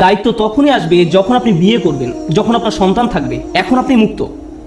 দায়িত্ব তখনই আসবে যখন আপনি বিয়ে করবেন, যখন আপনার সন্তান থাকবে। এখন আপনি মুক্ত।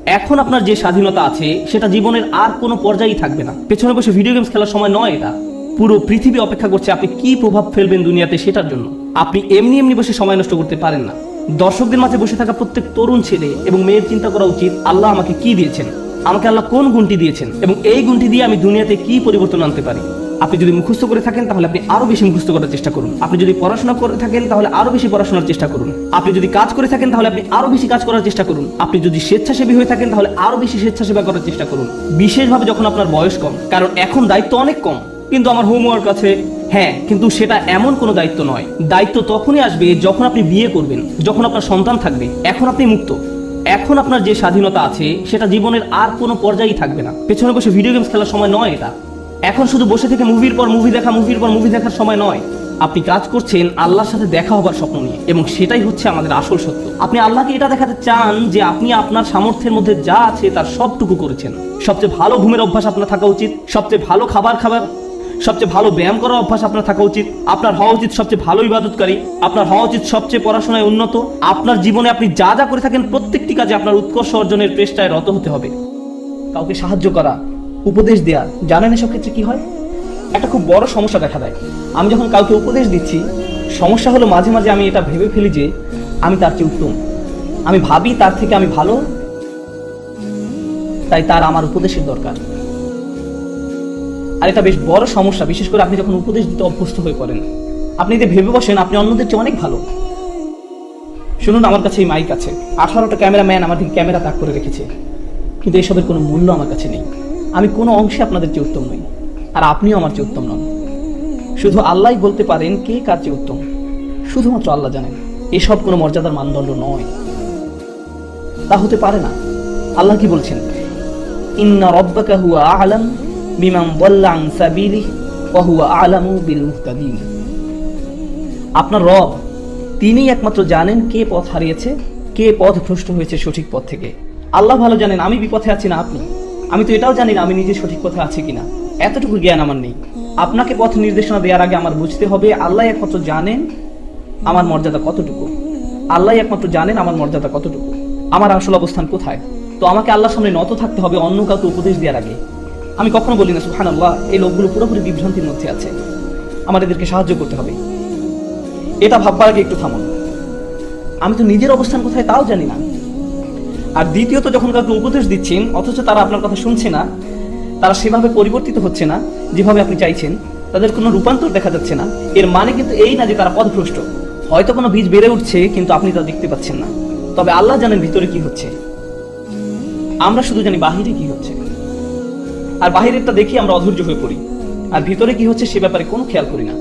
এখন আপনার যে স্বাধীনতা আছে, সেটা জীবনের আর কোনো পর্যায়েই থাকবে না। পেছনে বসে ভিডিও গেমস খেলার সময় নয় এটা। পুরো পৃথিবী অপেক্ষা করছে আপনি কি প্রভাব ফেলবেন দুনিয়াতে সেটার জন্য। আপনি এমনি এমনি বসে সময় নষ্ট করতে পারেন না। দর্শকদের মাঝে বসে থাকা প্রত্যেক তরুণ ছেলে এবং মেয়ের চিন্তা করা উচিত, আল্লাহ আমাকে কি দিয়েছেন? আমাকে আল্লাহ কোন গুণটি দিয়েছেন? এবং এই গুণটি দিয়ে আমি দুনিয়াতে কি পরিবর্তন আনতে পারি? আপনি যদি মুখস্থ করে থাকেন, তাহলে আপনি আরও বেশি মুখস্থ করার চেষ্টা করুন। আপনি যদি পড়াশোনা করে থাকেন, তাহলে আরও বেশি পড়াশোনার চেষ্টা করুন। আপনি যদি কাজ করে থাকেন, তাহলে আপনি আরও বেশি কাজ করার চেষ্টা করুন। আপনি যদি স্বেচ্ছাসেবী হয়ে থাকেন, তাহলে আরও বেশি স্বেচ্ছাসেবা করার চেষ্টা করুন। বিশেষভাবে যখন আপনার বয়স কম, কারণ এখন দায়িত্ব অনেক কম, কিন্তু আমার হোমওয়ার্ক আছে। হ্যাঁ কিন্তু সেটা এমন কোনো দায়িত্ব নয়। দায়িত্ব তখনই আসবে যখন আপনি বিয়ে করবেন, যখন আপনার সন্তান থাকবে। এখন আপনি মুক্ত। এখন আপনার যে স্বাধীনতা আছে, সেটা জীবনের আর কোনো পর্যায়েই থাকবে না। পেছনে বসে ভিডিও গেমস খেলার সময় নয় এটা। এখন শুধু বসে থেকে মুভির পর মুভি দেখা, মুভির পর মুভি দেখার সময় নয়। আপনি কাজ করছেন আল্লাহর সাথে দেখা হবার স্বপ্ন নিয়ে, এবং সেটাই হচ্ছে আমাদের আসল সত্য। আপনি আল্লাহকে এটা দেখাতে চান যে আপনি আপনার সামর্থ্যের মধ্যে যা আছে তার সবটুকু করেছেন। সবচেয়ে ভালো ঘুমের অভ্যাস আপনার থাকা উচিত, সবচেয়ে ভালো খাবার খাবার, সবচেয়ে ভালো ব্যায়াম করার অভ্যাস আপনার থাকা উচিত, আপনার হওয়া উচিত সবচেয়ে ভালো ইবাদতকারী, আপনার হওয়া উচিত সবচেয়ে পড়াশোনায় উন্নত, আপনার জীবনে আপনি যা যা করে থাকেন প্রত্যেকটি কাজে আপনার উৎকর্ষ অর্জনের চেষ্টায় রত হতে হবে। কাউকে সাহায্য করা উপদেশ দেয়া, জানেন এসব ক্ষেত্রে কি হয়? একটা খুব বড় সমস্যা দেখা দেয়। আমি যখন কাউকে উপদেশ দিচ্ছি, সমস্যা হলো মাঝে মাঝে আমি এটা ভেবে ফেলি যে আমি তার চেয়ে উত্তম। আমি ভাবি তার থেকে আমি ভালো, তাই তার আমার উপদেশের দরকার। আর এটা বেশ বড় সমস্যা, বিশেষ করে আপনি যখন উপদেশ দিতে অভ্যস্ত হয়ে পড়েন। আপনি যদি ভেবে বসেন, আপনি অন্যদের চেয়ে অনেক ভালো। শুনুন, আমার কাছে এই মাইক আছে। আঠারোটা ক্যামেরাম্যান আমার দিকে ক্যামেরা তাক করে রেখেছে। কিন্তু এসবের কোনো মূল্য আমার কাছে নেই। আমি কোনো অংশে আপনাদের চেয়ে উত্তম নই, আর আপনিও আমার চেয়ে উত্তম নন। শুধু আল্লাহই বলতে পারেন কে কার চেয়ে উত্তম। শুধুমাত্র আল্লাহ জানেন, এসব কোনো মর্যাদার মানদণ্ড নয়। তা হতে পারে না। আল্লাহ কি বলছেন? ইন্না রব্বাকা হুয়া আলাম বিমান বল্লা আন সাবিলিহি ওয়া আলামু বিল মুহতাদিন। আপনার রব তিনি একমাত্র জানেন কে পথ হারিয়েছে, কে পথ ভ্রষ্ট হয়েছে সঠিক পথ থেকে। আল্লাহ ভালো জানেন, আমি বিপথে আছি না আপনি। আমি তো এটাও জানি না আমি নিজে সঠিক পথে আছি কিনা। এতটুকু জ্ঞান আমার নেই। আপনাকে পথ নির্দেশনা দেওয়ার আগে আমার বুঝতে হবে, আল্লাহ একমাত্র জানেন আমার মর্যাদা কতটুকু। আল্লাহ একমাত্র জানেন আমার মর্যাদা কতটুকু। আমার আসল অবস্থান কোথায়? তো আমাকে আল্লাহর সামনে নত থাকতে হবে, অন্য কাউকে উপদেশ দেওয়ার আগে। আমি কখনো বলি না সুহান আল্লাহ এই লোকগুলো পুরোপুরি বিভ্রান্তির মধ্যে আছে। আমার এদেরকে সাহায্য করতে হবে। এটা ভাববার আগে একটু থামুন। আমি তো নিজের অবস্থান কোথায় তাও জানি না। আর দ্বিতীয়ত যখন কাউকে উপদেশ দিচ্ছেন, অথচ তারা আপনার কথা শুনছে না, তারা সেভাবে পরিবর্তিত হচ্ছে না, যেভাবে আপনি চাইছেন, তাদের কোনো রূপান্তর দেখা যাচ্ছে না। এর মানে কিন্তু এই না যে তারা পথভ্রষ্ট। হয়তো কোনো বীজ বেড়ে উঠছে, কিন্তু আপনি তা দেখতে পাচ্ছেন না। তবে আল্লাহ জানেন ভিতরে কি হচ্ছে। আমরা শুধু জানি বাহিরে কি হচ্ছে। আর বাহিরেরটা দেখি আমরা অধৈর্য হয়ে পড়ি। আর ভিতরে কি হচ্ছে সে ব্যাপারে কোনো খেয়াল করি না।